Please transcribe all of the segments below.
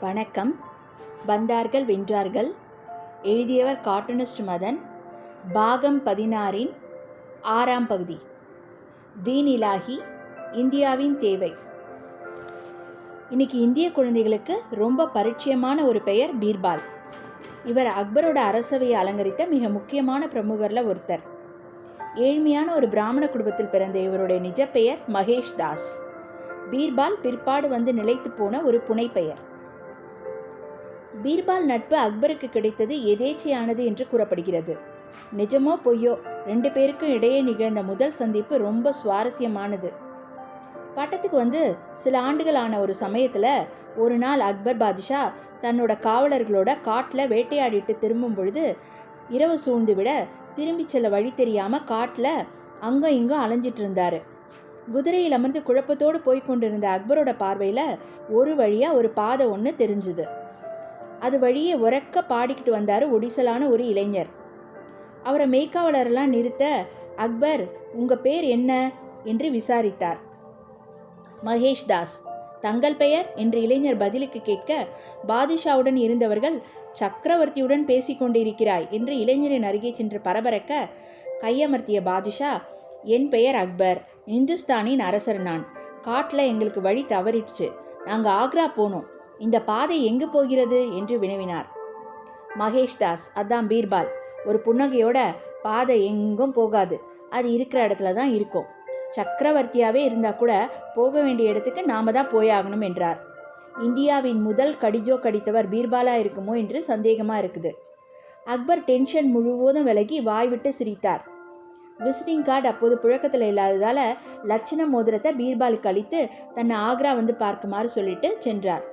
வணக்கம். வந்தார்கள் வென்றார்கள். எழுதியவர் கார்ட்டூனிஸ்ட் மதன். பாகம் பதினாறின் ஆறாம் பகுதி. தீன் இந்தியாவின் தேவை. இன்னைக்கு இந்திய குழந்தைகளுக்கு ரொம்ப பரிச்சயமான ஒரு பெயர் பீர்பால். இவர் அக்பரோட அரசவையை அலங்கரித்த மிக முக்கியமான பிரமுகரில் ஒருத்தர். ஏழ்மையான ஒரு பிராமண குடும்பத்தில் பிறந்த இவருடைய நிஜ பெயர் மகேஷ் தாஸ் பீர்பால் பிற்பாடு வந்து நிலைத்து போன ஒரு புனைப்பெயர். பீர்பால் நட்பு அக்பருக்கு கிடைத்தது எதேச்சையானது என்று கூறப்படுகிறது. நிஜமோ பொய்யோ? ரெண்டு பேருக்கும் இடையே நிகழ்ந்த முதல் சந்திப்பு ரொம்ப சுவாரஸ்யமானது. பட்டத்துக்கு வந்து சில ஆண்டுகள் ஆன ஒரு சமயத்தில் ஒரு நாள் அக்பர் பாதுஷா தன்னோட காவலர்களோட காட்டில் வேட்டையாடிட்டு திரும்பும் பொழுது இரவு சூழ்ந்து விட திரும்பி செல்ல வழி தெரியாமல் காட்டில் அங்கும் இங்கும் அலைஞ்சிட்டு இருந்தார். குதிரையில் அமர்ந்து குழப்பத்தோடு போய் கொண்டிருந்த அக்பரோட பார்வையில் ஒரு வழியாக ஒரு பாதை ஒன்று தெரிஞ்சுது. அது வழியே உறக்க பாடிக்கிட்டு வந்தார் ஒடிசலான ஒரு இளைஞர். அவரை மெய்க்காவலரெல்லாம் நிறுத்த அக்பர் உங்கள் பேர் என்ன என்று விசாரித்தார். மகேஷ் தாஸ். தங்கள் பெயர் என்று இளைஞர் பதிலுக்கு கேட்க பாதுஷாவுடன் இருந்தவர்கள் சக்கரவர்த்தியுடன் பேசிக்கொண்டிருக்கிறாய் என்று இளைஞரின் அருகே சென்று பரபரக்க கையமர்த்திய பாதுஷா என் பெயர் அக்பர். இந்துஸ்தானின் அரசர் நான். காட்டில் எங்களுக்கு வழி தவறிடுச்சு. நாங்கள் ஆக்ரா போனோம். இந்த பாதை எங்கு போகிறது? என்று வினவினார். மகேஷ் தாஸ் அதான் பீர்பால். ஒரு புன்னகையோட பாதை எங்கும் போகாது. அது இருக்கிற இடத்துல தான் இருக்கும். சக்கரவர்த்தியாகவே இருந்தால் கூட போக வேண்டிய இடத்துக்கு நாம தான் போயாகணும் என்றார். இந்தியாவின் முதல் கடிஜோ கடித்தவர் பீர்பாலா இருக்குமோ என்று சந்தேகமாக இருக்குது. அக்பர் டென்ஷன் முழுவதும் விலகி வாய்விட்டு சிரித்தார். விசிட்டிங் கார்டு அப்போது புழக்கத்தில் இல்லாததால் லட்சண மோதிரத்தை பீர்பாலுக்கு அளித்து தன்னை ஆக்ரா வந்து பார்க்குமாறு சொல்லிட்டு சென்றார்.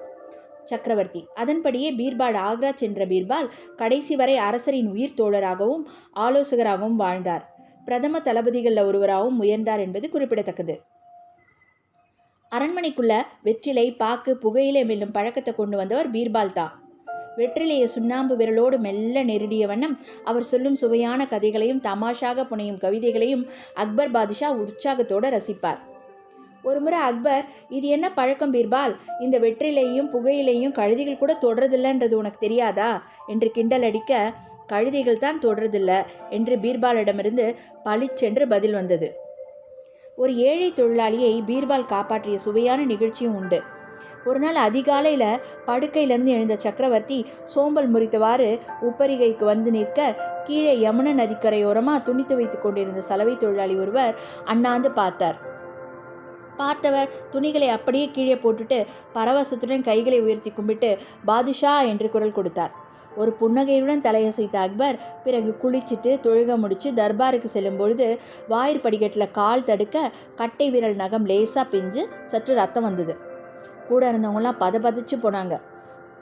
சக்கரவர்த்தி. அதன்படியே பீர்பால் ஆக்ரா சென்ற பீர்பால் கடைசி வரை அரசரின் உயிர் தோழராகவும் ஆலோசகராகவும் வாழ்ந்தார். பிரதம தளபதிகளில் ஒருவராகவும் உயர்ந்தார் என்பது குறிப்பிடத்தக்கது. அரண்மனைக்குள்ள வெற்றிலை பாக்கு புகையிலை மெல்லும் பழக்கத்தை கொண்டு வந்தவர் பீர்பால் தான். வெற்றிலையை சுண்ணாம்பு விரலோடு மெல்ல நெருடிய வண்ணம் அவர் சொல்லும் சுவையான கதைகளையும் தமாஷாக புனையும் கவிதைகளையும் அக்பர் பாதுஷா உற்சாகத்தோடு ரசிப்பார். ஒருமுறை அக்பர் இது என்ன பழக்கம் பீர்பால்? இந்த வெற்றிலையும் புகையிலையும் கழுதிகள் கூட தொடரதில்லைன்றது உனக்கு தெரியாதா? என்று கிண்டல் அடிக்க கழுதிகள் தான் தொடரதில்ல என்று பீர்பாலிடமிருந்து பளிச்சென்று பதில் வந்தது. ஒரு ஏழை தொழிலாளியை பீர்பால் காப்பாற்றிய சுவையான நிகழ்ச்சியும் உண்டு. ஒரு நாள் அதிகாலையில் படுக்கையிலிருந்து எழுந்த சக்கரவர்த்தி சோம்பல் முறித்தவாறு உப்பரிகைக்கு வந்து நிற்க கீழே யமுன நதிக்கரையோரமாக துணி வைத்து கொண்டிருந்த சலவை தொழிலாளி ஒருவர் அண்ணாந்து பார்த்தார். பார்த்தவர் துணிகளை அப்படியே கீழே போட்டுட்டு பரவசத்துடன் கைகளை உயர்த்தி கும்பிட்டு பாதுஷா என்று குரல் கொடுத்தார். ஒரு புன்னகையுடன் தலையசைத்த அக்பர் பிறகு குளிச்சுட்டு தொழுக முடிச்சு தர்பாருக்கு செல்லும் பொழுது வாயிற் படிக்கட்டில் கால் தடுக்க கட்டை விரல் நகம் லேசாக பிஞ்சு சற்று ரத்தம் வந்தது. கூட இருந்தவங்களாம் பத பதச்சு போனாங்க.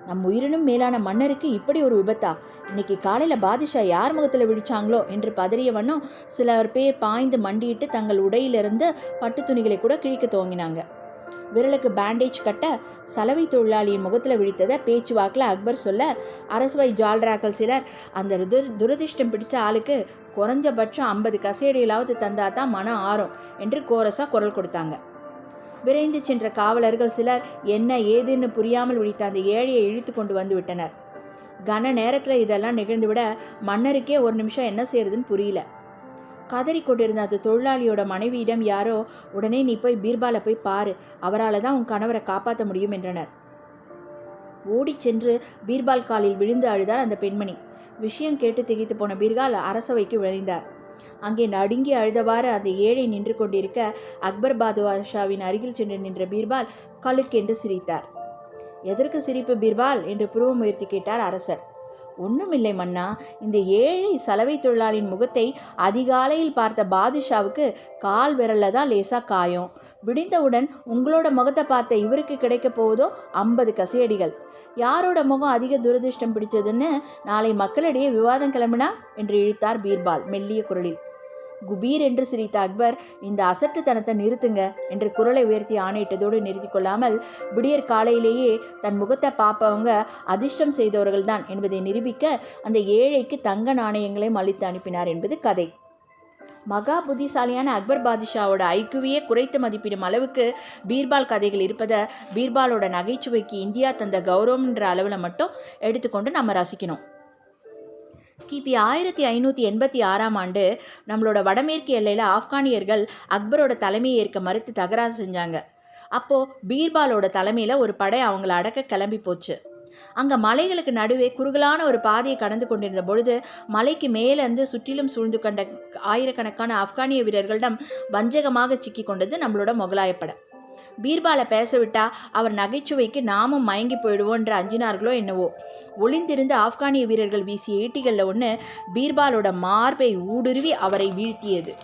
நம் உயிரினும் மேலான மன்னருக்கு இப்படி ஒரு விபத்தா? இன்னைக்கு காலையில் பாதுஷா யார் முகத்தில் விழிச்சாங்களோ என்று பதறிய வண்ணம் சிலர் பேர் பாய்ந்து மண்டியிட்டு தங்கள் உடையிலிருந்து பட்டு துணிகளை கூட கிழிக்க துவங்கினாங்க. விரலுக்கு பேண்டேஜ் கட்ட சலவை தொழிலாளியின் முகத்தில் விழித்ததை பேச்சுவாக்கில் அக்பர் சொல்ல அரசவை ஜால்ராக்கள் சிலர். அந்த துரதிர்ஷ்டம் பிடிச்ச ஆளுக்கு குறைஞ்சபட்சம் ஐம்பது கசேடிகளாவது தந்தா தான் மனம் ஆறும் என்று கோரஸாக குரல் கொடுத்தாங்க. விரைந்து சென்ற காவலர்கள் சிலர் என்ன ஏதுன்னு புரியாமல் விழித்த அந்த ஏழையை இழுத்து கொண்டு வந்து விட்டனர். கன நேரத்தில் இதெல்லாம் நிகழ்ந்துவிட மன்னருக்கே ஒரு நிமிஷம் என்ன செய்யறதுன்னு புரியல. கதறி கொண்டிருந்த அந்த தொழிலாளியோட மனைவியிடம் யாரோ உடனே நீ போய் பீர்பாலை போய் பாரு அவரால் தான் உன் கணவரை காப்பாற்ற முடியும் என்றனர். ஓடிச் சென்று பீர்பால் காலில் விழுந்து அழுதார் அந்த பெண்மணி. விஷயம் கேட்டு திகைத்து போன பீர்கால் அரசவைக்கு விளைந்தார் அங்கே நடுங்கி அழுதவாறு அந்த ஏழை நின்று கொண்டிருக்க அக்பர் பாதுஷாவின் அருகில் சென்று நின்ற பீர்பால் கழுக்கென்று சிரித்தார். எதற்கு சிரிப்பு பீர்பால்? என்று புருவம் உயர்த்தி கேட்டார் அரசர். ஒன்றுமில்லை மன்னா. இந்த ஏழை சலவை தொழிலாளியின் முகத்தை அதிகாலையில் பார்த்த பாதுஷாவுக்கு கால் விரல்ல தான் லேசாக காயம். விடிந்தவுடன் உங்களோட முகத்தை பார்த்த இவருக்கு கிடைக்க போவதோ ஐம்பது கசையடிகள் யாரோட முகம் அதிக துரதிருஷ்டம் பிடிச்சதுன்னு நாளை மக்களிடையே விவாதம் கிளம்பினா? என்று இழுத்தார் பீர்பால் மெல்லிய குரலில். குபீர் என்று சிரித்த அக்பர் இந்த அசட்டுத்தனத்தை நிறுத்துங்க என்று குரலை உயர்த்தி ஆணையிட்டதோடு நிறுத்தி கொள்ளாமல் விடியற் காலையிலேயே தன் முகத்தை பார்ப்பவங்க அதிர்ஷ்டம் செய்தவர்கள்தான் என்பதை நிரூபிக்க அந்த ஏழைக்கு தங்க நாணயங்களையும் அளித்து அனுப்பினார் என்பது கதை. மகா புத்திசாலியான அக்பர் பாதிஷாவோட ஐக்குவையே குறைத்து மதிப்பிடும் அளவுக்கு பீர்பால் கதைகள் இருப்பதை பீர்பாலோட நகைச்சுவைக்கு இந்தியா தந்த கௌரவம்ன்ற அளவில் மட்டும் எடுத்துக்கொண்டு நம்ம ரசிக்கணும். கிபி ஆயிரத்தி ஐநூற்றி எண்பத்தி ஆறாம் ஆண்டு நம்மளோட வடமேற்கு எல்லையில் ஆப்கானியர்கள் அக்பரோட தலைமையை ஏற்க மறுத்து தகராறு செஞ்சாங்க. அப்போது பீர்பாலோட தலைமையில் ஒரு படை அவங்கள அடக்க கிளம்பி போச்சு. அங்கே மலைகளுக்கு நடுவே குறுகலான ஒரு பாதையை கடந்து கொண்டிருந்த பொழுது மலைக்கு மேலேருந்து சுற்றிலும் சூழ்ந்து கொண்ட ஆயிரக்கணக்கான ஆப்கானிய வீரர்களிடம் வஞ்சகமாக சிக்கி கொண்டது நம்மளோட முகலாயப்படை பீர்பாலை பேச விட்டா அவர் நகைச்சுவைக்கு நாமும் மயங்கி போயிடுவோன்ற அஞ்சினார்களோ என்னவோ. ஒளிந்திருந்த ஆப்கானிய வீரர்கள் வீசிய ஈட்டிகளில் ஒன்று பீர்பாலோட மார்பை ஊடுருவி அவரை வீழ்த்தியது.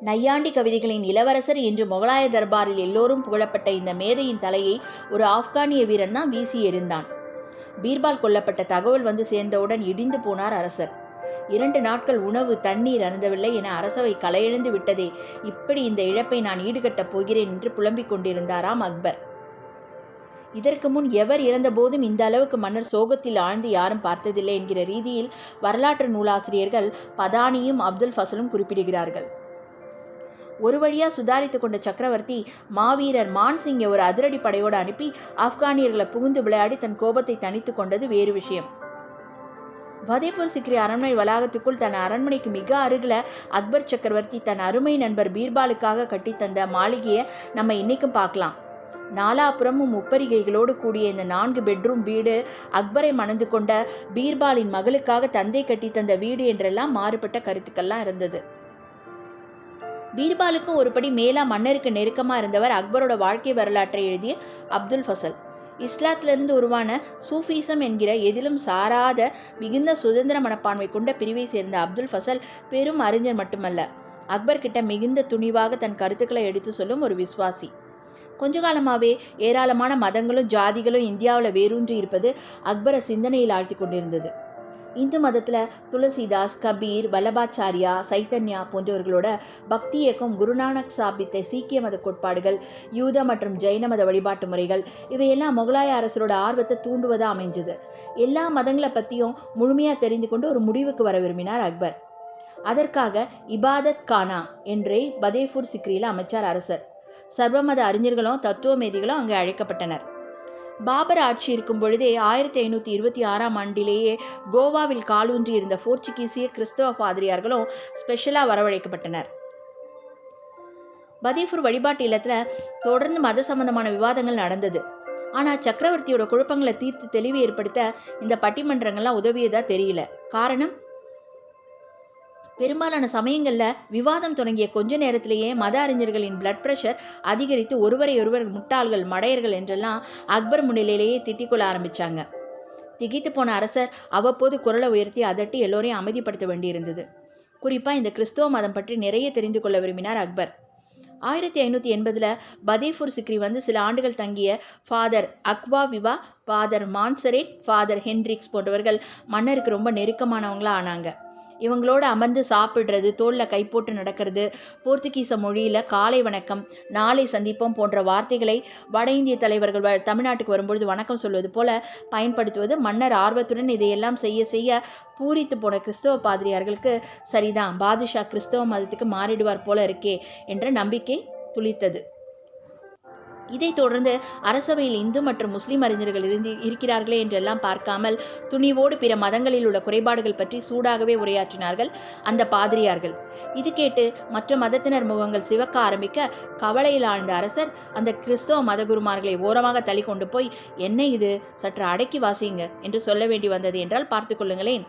நையாண்டி கவிதைகளின் இளவரசர் என்று முகலாய தர்பாரில் எல்லோரும் புகழப்பட்ட இந்த மேதையின் தலையை ஒரு ஆப்கானிய வீரன் தான் வீசி எறிந்தான். பீர்பால் கொல்லப்பட்ட தகவல் வந்து சேர்ந்தவுடன் இடிந்து போனார் அரசர். இரண்டு நாட்கள் உணவு தண்ணீர் அருந்தவில்லை என அரசவை கலையெழுந்து விட்டதே. இப்படி இந்த இழப்பை நான் ஈடுகட்டப் போகிறேன் என்று புலம்பிக் கொண்டிருந்தாராம் அக்பர். இதற்கு முன் எவர் இறந்தபோதும் இந்த அளவுக்கு மன்னர் சோகத்தில் ஆழ்ந்து யாரும் பார்த்ததில்லை என்கிற ரீதியில் வரலாற்று நூலாசிரியர்கள் பதானியும் அப்துல் ஃபசலும் குறிப்பிடுகிறார்கள். ஒரு வழியாக சுதாரித்து கொண்ட சக்கரவர்த்தி மாவீரர் மான்சிங்கை ஒரு அதிரடி படையோடு அனுப்பி ஆப்கானியர்களை புகுந்து விளையாடி தன் கோபத்தை தணித்து கொண்டது வேறு விஷயம். ஃபதேபூர் சிக்ரி அரண்மனை வளாகத்துக்குள் தன் அரண்மனைக்கு மிக அருகில் அக்பர் சக்கரவர்த்தி தன் அருமை நண்பர் பீர்பாலுக்காக கட்டித்தந்த மாளிகையை நம்ம இன்றைக்கும் பார்க்கலாம். நாலாபுறமும் முப்பரிகைகளோடு கூடிய இந்த நான்கு பெட்ரூம் வீடு அக்பரை மணந்து கொண்ட பீர்பாலின் மகளுக்காக தந்தை கட்டி தந்த வீடு என்றெல்லாம் மாறுபட்ட கருத்துக்கள்லாம் இருந்தது. பீர்பாலுக்கும் ஒருபடி மேலா மன்னருக்கு நெருக்கமாக இருந்தவர் அக்பரோட வாழ்க்கை வரலாற்றை எழுதிய அப்துல் ஃபசல். இஸ்லாத்திலிருந்து உருவான சூஃபிசம் என்கிற எதிலும் சாராத மிகுந்த சுதந்திர மனப்பான்மை கொண்ட பிரிவை சேர்ந்த அப்துல் ஃபசல் பெரும் அறிஞர் மட்டுமல்ல அக்பர் கிட்ட மிகுந்த துணிவாக தன் கருத்துக்களை எடுத்து சொல்லும் ஒரு விஸ்வாசி கொஞ்ச காலமாகவே ஏராளமான மதங்களும் ஜாதிகளும் இந்தியாவில் வேரூன்றி இருப்பது அக்பரை சிந்தனையில் ஆழ்த்தி கொண்டிருந்தது. இந்து மதத்தில் துளசிதாஸ் கபீர் வல்லபாச்சாரியா சைத்தன்யா போன்றவர்களோட பக்தி இயக்கம் குருநானக் சாபித்த சீக்கிய மத கோட்பாடுகள் யூத மற்றும் ஜெயின மத வழிபாட்டு முறைகள் இவையெல்லாம் முகலாய அரசரோட ஆர்வத்தை தூண்டுவதாக அமைஞ்சது. எல்லா மதங்களை பற்றியும் முழுமையாக தெரிந்து கொண்டு ஒரு முடிவுக்கு வர விரும்பினார் அக்பர். அதற்காக இபாதத் கானா என்றே பதேபூர் சிக்ரியில் அமைச்சார் அரசர். சர்வமத அறிஞர்களும் தத்துவமேதிகளும் அங்கே அழைக்கப்பட்டனர். பாபர் ஆட்சி இருக்கும் பொழுதே ஆயிரத்தி ஐநூற்றி இருபத்தி ஆறாம் ஆண்டிலேயே கோவாவில் காலூன்றி இருந்த போர்ச்சுகீசிய கிறிஸ்தவ பாதிரியார்களும் ஸ்பெஷலாக வரவழைக்கப்பட்டனர். பதீஃபூர் வழிபாட்டு இல்லத்தில் தொடர்ந்து மத சம்பந்தமான விவாதங்கள் நடந்தது. ஆனால் சக்கரவர்த்தியோட குழப்பங்களை தீர்த்து தெளிவு ஏற்படுத்த இந்த பட்டிமன்றங்கள்லாம் உதவியதாக தெரியல. காரணம்? பெரும்பாலான சமயங்களில் விவாதம் தொடங்கிய கொஞ்ச நேரத்திலேயே மத அறிஞர்களின் பிளட் ப்ரெஷர் அதிகரித்து ஒருவரை ஒருவர் முட்டாள்கள் மடையர்கள் என்றெல்லாம் அக்பர் முன்னிலையிலேயே திட்டிக்கொள்ள ஆரம்பிச்சாங்க. திகைத்து போன அரசர் அவ்வப்போது குரலை உயர்த்தி அதட்டி எல்லோரையும் அமைதிப்படுத்த வேண்டியிருந்தது. குறிப்பாக இந்த கிறிஸ்துவ மதம் பற்றி நிறைய தெரிந்து கொள்ள விரும்பினார் அக்பர். ஆயிரத்தி ஐநூற்றி எண்பதில் பதேபூர் சிக்ரி வந்து சில ஆண்டுகள் தங்கிய father Acquaviva father Monserrate father Henriques போன்றவர்கள் மன்னருக்கு ரொம்ப நெருக்கமானவங்களா ஆனாங்க. இவங்களோட அமர்ந்து சாப்பிட்றது தோளில் கை போட்டு நடக்கிறது போர்த்துகீச மொழியில் காலை வணக்கம் நாளை சந்திப்போம் போன்ற வார்த்தைகளை வட இந்திய தலைவர்கள் வ- தமிழ்நாட்டுக்கு வரும்பொழுது வணக்கம் சொல்வது போல பயன்படுத்துவது மன்னர் ஆர்வத்துடன் இதையெல்லாம் செய்ய செய்ய பூரித்து போன கிறிஸ்தவ பாதிரியார்களுக்கு சரிதான். பாதுஷா கிறிஸ்தவ மதத்துக்கு மாறிடுவார் போல இருக்கே என்ற நம்பிக்கை துளித்தது. இதைத் தொடர்ந்து அரசவையில் இந்து மற்றும் முஸ்லிம் அறிஞர்கள் இருந்து இருக்கிறார்களே என்றெல்லாம் பார்க்காமல் துணிவோடு பிற மதங்களில் உள்ள குறைபாடுகள் பற்றி சூடாகவே உரையாற்றினார்கள் அந்த பாதிரியார்கள். இது கேட்டு மற்ற மதத்தினர் முகங்கள் சிவக்க ஆரம்பிக்க கவலையில் ஆழ்ந்த அரசர் அந்த கிறிஸ்தவ மதகுருமார்களை ஓரமாக தள்ளி கொண்டு போய் என்ன இது? சற்று அடக்கி வாசியுங்க என்று சொல்ல வேண்டி வந்தது என்றால் பார்த்து கொள்ளுங்களேன்.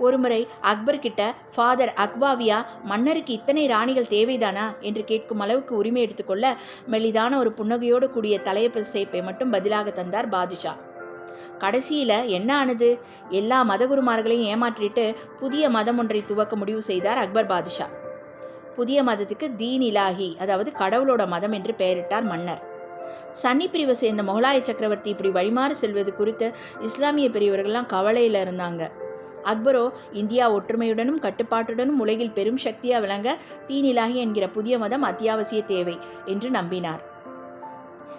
ஒருமுறை அக்பர்கிட்ட ஃபாதர் அக்பாவியா மன்னருக்கு இத்தனை ராணிகள் தேவைதானா? என்று கேட்கும் அளவுக்கு உரிமை எடுத்துக்கொள்ள மெலிதான ஒரு புன்னகையோடு கூடிய தலையசைப்பை மட்டும் பதிலாக தந்தார் பாதுஷா. கடைசியில் என்ன ஆனது? எல்லா மதகுருமார்களையும் ஏமாற்றிட்டு புதிய மதம் ஒன்றை துவக்க முடிவு செய்தார் அக்பர் பாதுஷா. புதிய மதத்துக்கு தீன் இலாஹி அதாவது கடவுளோட மதம் என்று பெயரிட்டார் மன்னர். சன்னி பிரிவை சேர்ந்த முகலாய சக்கரவர்த்தி இப்படி வழிமாறு செல்வது குறித்து இஸ்லாமிய பெரியவர்கள்லாம் கவலையில் இருந்தாங்க. அக்பரோ இந்தியா ஒற்றுமையுடனும் கட்டுப்பாட்டுடனும் உலகில் பெரும் சக்தியாக விளங்க தீநிலாகி என்கிற புதிய மதம் அத்தியாவசிய தேவை என்று நம்பினார்.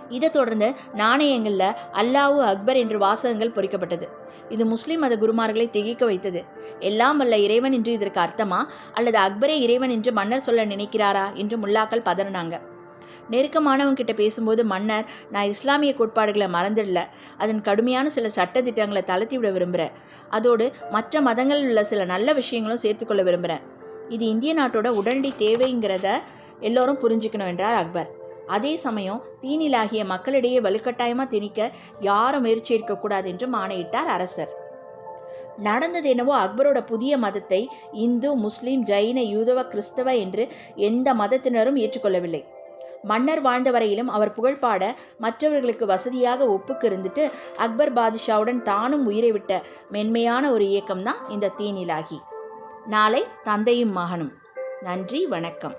இதைத் தொடர்ந்து நாணயங்களில் அல்லாஹு அக்பர் என்று வாசகங்கள் பொறிக்கப்பட்டது. இது முஸ்லிம் மத குருமார்களை திகைக்க வைத்தது. எல்லாம் வல்ல இறைவன் என்று இதற்கு அர்த்தமா? அல்லது அக்பரே இறைவன் என்று மன்னர் சொல்ல நினைக்கிறாரா? என்று முல்லாக்கள் பதறினாங்க. நெருக்கமானவங்க கிட்ட பேசும்போது மன்னர் நான் இஸ்லாமிய கோட்பாடுகளை மறந்துடல. அதன் கடுமையான சில சட்ட திட்டங்களை தளர்த்தி விட விரும்புகிறேன் அதோடு மற்ற மதங்களில் உள்ள சில நல்ல விஷயங்களும் சேர்த்துக்கொள்ள விரும்புகிறேன் இது இந்திய நாட்டோட உடனடி தேவைங்கிறத எல்லோரும் புரிஞ்சுக்கணும் என்றார் அக்பர். அதே சமயம் தீனிலாகிய மக்களிடையே வலுக்கட்டாயமாக திணிக்க யாரும் முயற்சி எடுக்கக்கூடாது என்றும் ஆணையிட்டார் அரசர். நடந்தது என்னவோ அக்பரோட புதிய மதத்தை இந்து முஸ்லீம் ஜைன யூதவ கிறிஸ்தவ என்று எந்த மதத்தினரும் ஏற்றுக்கொள்ளவில்லை. மன்னர் வாழ்ந்த வரையிலும் அவர் புகழ்பாட மற்றவர்களுக்கு வசதியாக ஒப்புக்கு இருந்துட்டு அக்பர் பாதுஷாவுடன் தானும் உயிரை விட்ட மென்மையான ஒரு இயக்கம்தான் இந்த தீனிலாகி. நாளை தந்தையும் மகனும். நன்றி வணக்கம்.